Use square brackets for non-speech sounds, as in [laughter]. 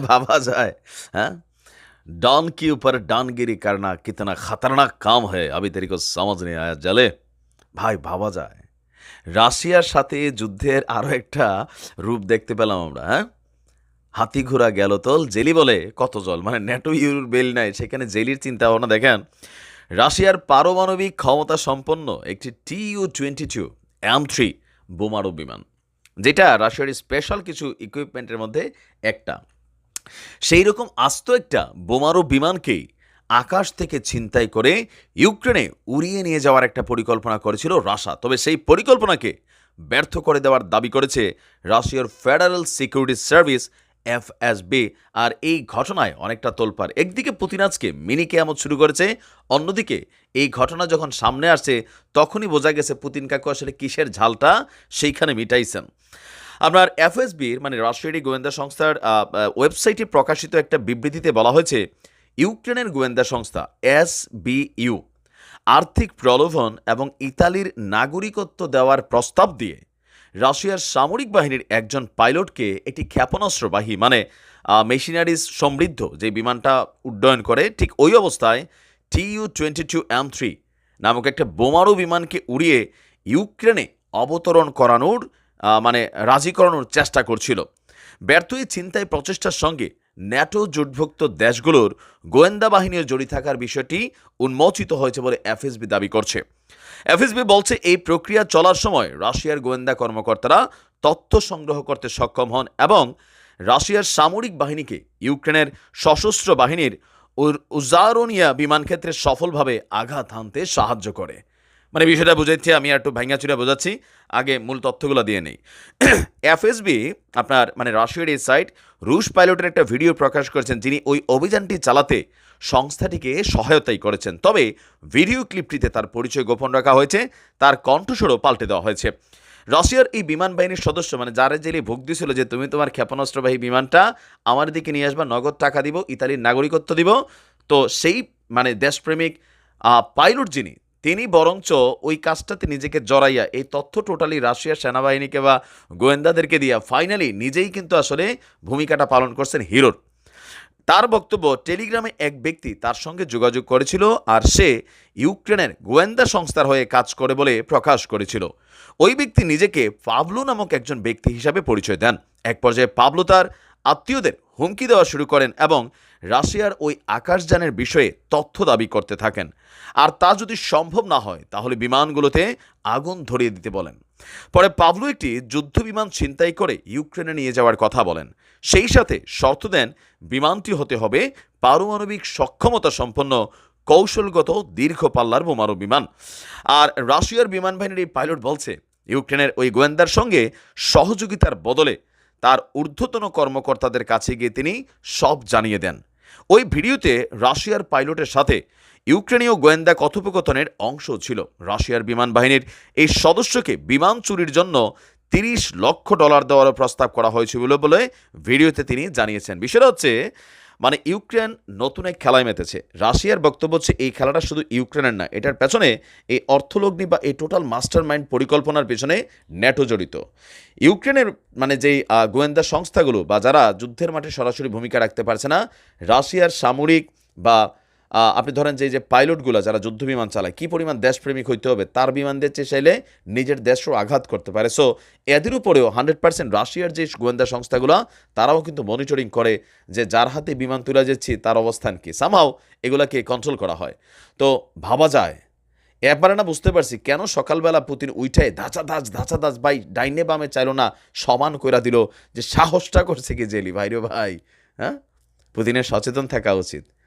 भाबा जाए हाँ डॉन के ऊपर डॉनगिरी करना कितना खतरनाक काम है अभी तेरे को समझ नहीं आया जले ভাই ভাবা যায় রাশিয়ার সাথে যুদ্ধের আরও একটা রূপ দেখতে পেলাম আমরা হ্যাঁ হাতি ঘোড়া গেল তল জেলি বলে কত জল মানে ন্যাটো ইউর বেল নাই সেখানে জেলির চিন্তা ভাবনা দেখেন রাশিয়ার পারমাণবিক ক্ষমতা সম্পন্ন একটি T U twenty two M three বোমারু বিমান যেটা রাশিয়ার স্পেশাল কিছু ইকুইপমেন্টের মধ্যে একটা। সেই রকম আস্ত একটা বোমারু বিমানকেই আকাশ থেকে ছিনতাই করে ইউক্রেনে উড়িয়ে নিয়ে যাওয়ার একটা পরিকল্পনা করেছিল রাশা। তবে সেই পরিকল্পনাকে ব্যর্থ করে দেওয়ার দাবি করেছে রাশিয়ার ফেডারেল সিকিউরিটি সার্ভিস এফএসবি আর এই ঘটনায় অনেকটা তোলপাড়। একদিকে পুতিন আজকে মিনি কেয়ামত শুরু করেছে, অন্যদিকে এই ঘটনা যখন সামনে আসছে, তখনই বোঝা গেছে পুতিন কাকু আসলে কিসের ঝালটা? সেইখানে মিটাইছেন। আপনার এফএসবির মানে রাশিয়ারি গোয়েন্দা সংস্থার ওয়েবসাইটে প্রকাশিত একটা বিবৃতিতে বলা হয়েছে, ইউক্রেনের গোয়েন্দা সংস্থা এস ইউ আর্থিক প্রলোভন এবং ইতালির নাগরিকত্ব দেওয়ার প্রস্তাব দিয়ে রাশিয়ার সামরিক বাহিনীর একজন পাইলটকে একটি ক্ষেপণাস্ত্রবাহী মানে মেশিনারিজ সমৃদ্ধ যে বিমানটা উড্ডয়ন করে, ঠিক ওই অবস্থায় TU twenty two M three নামক একটা বোমারু বিমানকে উড়িয়ে ইউক্রেনে অবতরণ করানোর মানে রাজি করানোর চেষ্টা করছিল। ব্যর্থ এই চিন্তায় প্রচেষ্টার সঙ্গে ন্যাটো জোটভুক্ত দেশগুলোর গোয়েন্দা বাহিনীর জড়িত থাকার বিষয়টি উন্মোচিত হয়েছে বলে এফএসবি দাবি করছে। এফএসবি বলছে, এই প্রক্রিয়া চলার সময় রাশিয়ার গোয়েন্দা কর্মকর্তারা তথ্য সংগ্রহ করতে সক্ষম হন এবং রাশিয়ার সামরিক বাহিনীকে ইউক্রেনের সশস্ত্র বাহিনীর উজারোনিয়া বিমান ক্ষেত্রে সফলভাবে আঘাত হানতে সাহায্য করে। মানে বিষয়টা বুঝাচ্ছি আমি একটু ভাঙ্গাচুরা বোঝাচ্ছি। আগে মূল তথ্যগুলো দিয়ে নেই। [clears throat] এফএসবি আপনার মানে রাশিয়ার এই সাইট, রুশ পাইলটের একটা ভিডিও প্রকাশ করেছেন যিনি ওই অভিযানটি চালাতে সংস্থাটিকে সহায়তাই করেছেন। তবে ভিডিও ক্লিপটিতে তার পরিচয় গোপন রাখা হয়েছে, তার কণ্ঠস্বরও পাল্টে দেওয়া হয়েছে। রাশিয়ার এই বিমান বাহিনীর সদস্য মানে যারা জেলে ভোগ দিয়েছিল যে তুমি তোমার ক্ষেপণাস্ত্রবাহী বিমানটা আমার দিকে নিয়ে আসবা, নগদ টাকা দিব, ইতালির নাগরিকত্ব দিব। তো সেই মানে দেশপ্রেমিক পাইলট যিনি তিনি বরঞ্চ ওই কাজটাতে নিজেকে জড়াইয়া, এই তথ্য টোটালি রাশিয়ার সেনাবাহিনীকে বা গোয়েন্দাদেরকে দিয়া ফাইনালি নিজেই কিন্তু আসলে ভূমিকাটা পালন করছেন হিরোর। তার বক্তব্য, টেলিগ্রামে এক ব্যক্তি তার সঙ্গে যোগাযোগ করেছিল আর সে ইউক্রেনের গোয়েন্দা সংস্থার হয়ে কাজ করে বলে প্রকাশ করেছিল। ওই ব্যক্তি নিজেকে পাবলু নামক একজন ব্যক্তি হিসাবে পরিচয় দেন। এক পর্যায়ে পাবলু তার আত্মীয়দের হুমকি দেওয়া শুরু করেন এবং রাশিয়ার ওই আকাশযানের বিষয়ে তথ্য দাবি করতে থাকেন। আর তা যদি সম্ভব না হয়, তাহলে বিমানগুলোতে আগুন ধরিয়ে দিতে বলেন। পরে পাবলু একটি যুদ্ধ বিমান ছিনতাই করে ইউক্রেনে নিয়ে যাওয়ার কথা বলেন। সেই সাথে শর্ত দেন, বিমানটি হতে হবে পারমাণবিক সক্ষমতা সম্পন্ন, কৌশলগত দীর্ঘ পাল্লার বোমারু বিমান। আর রাশিয়ার বিমান বাহিনীর এই পাইলট বলছে, ইউক্রেনের ওই গোয়েন্দার সঙ্গে সহযোগিতার বদলে তার ঊর্ধ্বতন কর্মকর্তাদের কাছে গিয়ে তিনি সব জানিয়ে দেন। ওই ভিডিওতে রাশিয়ার পাইলটের সাথে ইউক্রেনীয় গোয়েন্দা কথোপকথনের অংশ ছিল। রাশিয়ার বিমান বাহিনীর এই সদস্যকে বিমান চুরির জন্য তিরিশ লক্ষ ডলার দেওয়ারও প্রস্তাব করা হয়েছিল বলে ভিডিওতে তিনি জানিয়েছেন। বিষয়টা হচ্ছে মানে ইউক্রেন নতুন এক খেলায় মেতেছে। রাশিয়ার বক্তব্য হচ্ছে, এই খেলাটা শুধু ইউক্রেনের না এটার পেছনে এই অর্থলগ্নি বা এই টোটাল মাস্টার মাইন্ড পরিকল্পনার পেছনে ন্যাটো জড়িত। ইউক্রেনের মানে যেই গোয়েন্দা সংস্থাগুলো বা যারা যুদ্ধের মাঠে সরাসরি ভূমিকা রাখতে পারছে না, রাশিয়ার সামরিক বা আপনি ধরেন যে যে পাইলটগুলো যারা যুদ্ধ বিমান চালায়, কী পরিমাণ দেশপ্রেমিক হইতে হবে? তার বিমান দিয়ে চাইলে নিজের দেশও আঘাত করতে পারে। সো এদের উপরেও হান্ড্রেড পার্সেন্ট রাশিয়ার যে গোয়েন্দা সংস্থাগুলো, তারাও কিন্তু মনিটরিং করে যে যার হাতে বিমান তুলে যাচ্ছি তার অবস্থান কি। সামাও এগুলাকে কন্ট্রোল করা হয়। তো ভাবা যায়। এবারে না বুঝতে পারছি কেন সকালবেলা পুতিন উইঠায় ধাঁচা ধাঁচ ধাঁচা ধাঁচ, ভাই, ডাইনে বামে চাইলো না, সমান কইরা দিল যে সাহসটা করছে কি জেলি? ভাই রে ভাই হ্যাঁ? পুতিনের সচেতন থাকা উচিত।